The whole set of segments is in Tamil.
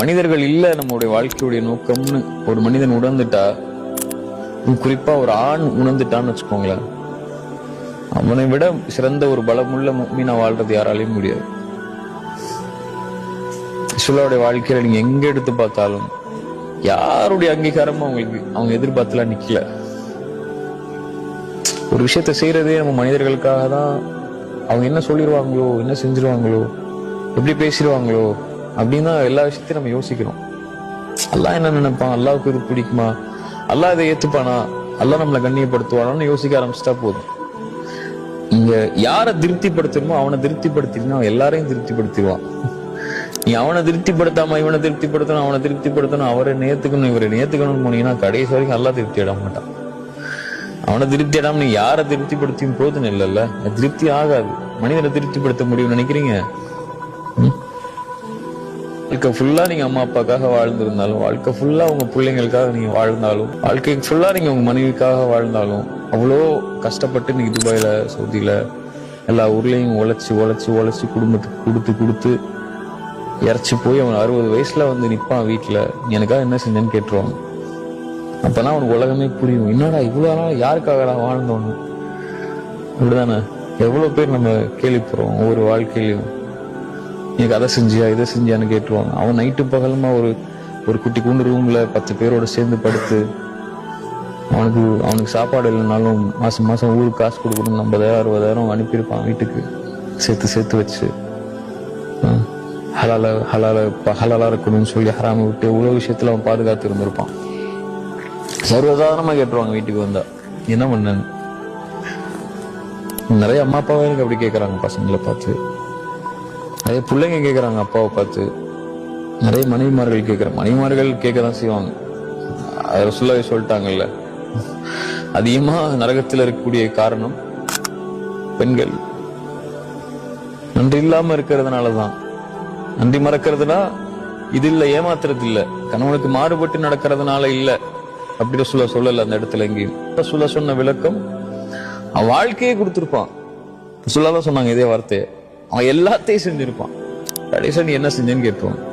மனிதர்கள் இல்ல நம்மளுடைய வாழ்க்கையுடைய நோக்கம்னு ஒரு மனிதன் உணர்ந்துட்டா குறிப்பா ஒரு ஆண் உணர்ந்துட்டான்னு வச்சுக்கோங்களேன். அவனை விட சிறந்த ஒரு பலமுள்ள மீனா வாழ்றது யாராலையும் முடியாது. சுல்லாவுடைய வாழ்க்கையில நீங்க எங்க எடுத்து பார்த்தாலும் யாருடைய அங்கீகாரமும் அவங்களுக்கு அவங்க எதிர்பார்த்தலாம் நிக்கல. ஒரு விஷயத்த செய்யறதே நம்ம மனிதர்களுக்காக தான் அவங்க என்ன சொல்லிடுவாங்களோ என்ன செஞ்சிருவாங்களோ எப்படி பேசிடுவாங்களோ அப்படின்னு தான் எல்லா விஷயத்தையும் நம்ம யோசிக்கிறோம். அல்லாஹ் என்ன நினைப்பான்? அல்லாவுக்கு இது பிடிக்குமா? அல்லாஹ் இதை ஏத்துப்பானா? அல்லாஹ் நம்மளை கண்ணியப்படுத்துவானான்னு யோசிக்க ஆரம்பிச்சிட்டா போதும். இங்க யாரை திருப்திப்படுத்தணுமோ அவனை திருப்திப்படுத்தினா அவன் எல்லாரையும் திருப்திப்படுத்திடுவான். நீ அவனை திருப்திப்படுத்தாம இவனை திருப்திப்படுத்தணும் அவனை திருப்திப்படுத்தணும் அவரை நேத்துக்கணும் இவரை நேத்துக்கணும்னு போனீங்கன்னா கடைசி வரைக்கும் எல்லாம் திருப்தி இட மாட்டான். அவனை திருப்தி இடாம நீ யாரை திருப்திப்படுத்தியும் போதும் இல்லைல்ல. அது திருப்தி ஆகாது. மனிதனை திருப்திப்படுத்த முடியும்னு நினைக்கிறீங்க? வாழ்க்கை ஃபுல்லா நீங்க அம்மா அப்பாக்காக வாழ்ந்திருந்தாலும் வாழ்க்கை ஃபுல்லா உங்க பிள்ளைங்களுக்காக நீங்க வாழ்ந்தாலும் வாழ்க்கை ஃபுல்லா நீங்க உங்க மனைவிக்காக வாழ்ந்தாலும் அவ்வளோ கஷ்டப்பட்டு நீங்க துபாயில சவுதியில எல்லா ஊர்லயும் உழைச்சி உழைச்சி உழைச்சி குடும்பத்துக்கு கொடுத்து கொடுத்து இறச்சி போய் அவன் அறுபது வயசுல வந்து நிற்பான் வீட்டில் எனக்காக என்ன செஞ்சேன்னு கேட்டுருவான். அப்பதான் அவனுக்கு உலகமே புரியும். என்னடா இவ்வளோ நாள் யாருக்காக வாழ்ந்தோன்னு? அப்படிதானே? எவ்வளோ பேர் நம்ம கேள்விப்படுறோம். ஒவ்வொரு வாழ்க்கையிலையும் எனக்கு அதை செஞ்சியா இதை செஞ்சியான்னு கேட்டுருவாங்க. அவன் நைட்டு பகலமா ஒரு ஒரு குட்டி கூண்டு ரூம்ல பத்து பேரோட சேர்ந்து படுத்து அவனுக்கு அவனுக்கு சாப்பாடு இல்லைனாலும் மாசம் மாசம் ஊருக்கு காசு கொடுக்கணும் ஐம்பதாயிரம் அறுபதாயிரம் அனுப்பியிருப்பான் வீட்டுக்கு. சேர்த்து சேர்த்து வச்சு. ஹலால ஹலால ப- ஹலாலா இருக்கணும்னு சொல்லி ஹராம விட்டு இவ்வளவு விஷயத்துல அவன் பாதுகாத்து இருந்திருப்பான். சர்வசாதாரணமா கேட்டுருவாங்க வீட்டுக்கு வந்தா. என்ன பண்ணு நிறைய அம்மா அப்பாவே எனக்கு அப்படி கேட்கறாங்க பசங்களை பார்த்து. நிறைய பிள்ளைங்க கேட்குறாங்க அப்பாவை பார்த்து. நிறைய மனைவிமார்கள் கேக்குறாங்க மனைவிமார்கள் கேட்க தான் செய்வாங்க. அதை சொல்லவே சொல்லிட்டாங்கல்ல. அதிகமா நரகத்தில் இருக்கக்கூடிய காரணம் பெண்கள். நன்றி இல்லாம இருக்கிறதுனாலதான். நன்றி மறக்கிறதுனா இது இல்லை ஏமாத்துறது இல்லை. கணவனுக்கு மாறுபட்டு நடக்கிறதுனால இல்லை. அப்படின்னு சொல்ல சொல்லல அந்த இடத்துல எங்கேயும். சொல்ல சொன்ன விளக்கம் அவன் வாழ்க்கையே கொடுத்துருப்பான். சொல்லாதான் சொன்னாங்க இதே வார்த்தையை. அவன் எல்லாத்தையும் செஞ்சிருப்பான். கடைசியா நீ என்ன செஞ்சேன்னு கேட்போம்.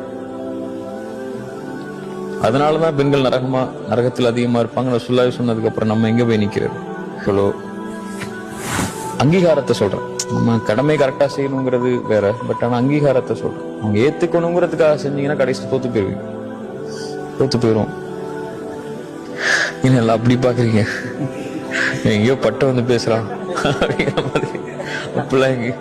அதனாலதான் பெண்கள் நரகமா நரகத்தில் அதிகமா இருப்பாங்க. நான் சொல்லாவே சொன்னதுக்கு அப்புறம் நம்ம எங்க போய் நிக்கிறது? ஹலோ. அங்கீகாரத்தை சொல்றேன். நம்ம கடமை கரெக்டா செய்யணுங்கிறது வேற பட் ஆனா அங்கீகாரத்தை சொல்றேன். அவங்க ஏத்துக்கணுங்கிறதுக்காக செஞ்சீங்கன்னா கடைசி தோத்து போயிருவீங்க. தோத்து போயிடும் என்ன அப்படி பாக்குறீங்க? எங்கேயோ பட்டம் வந்து பேசுறான். அப்படிங்கிற மாதிரி. அப்படிலாம் எங்க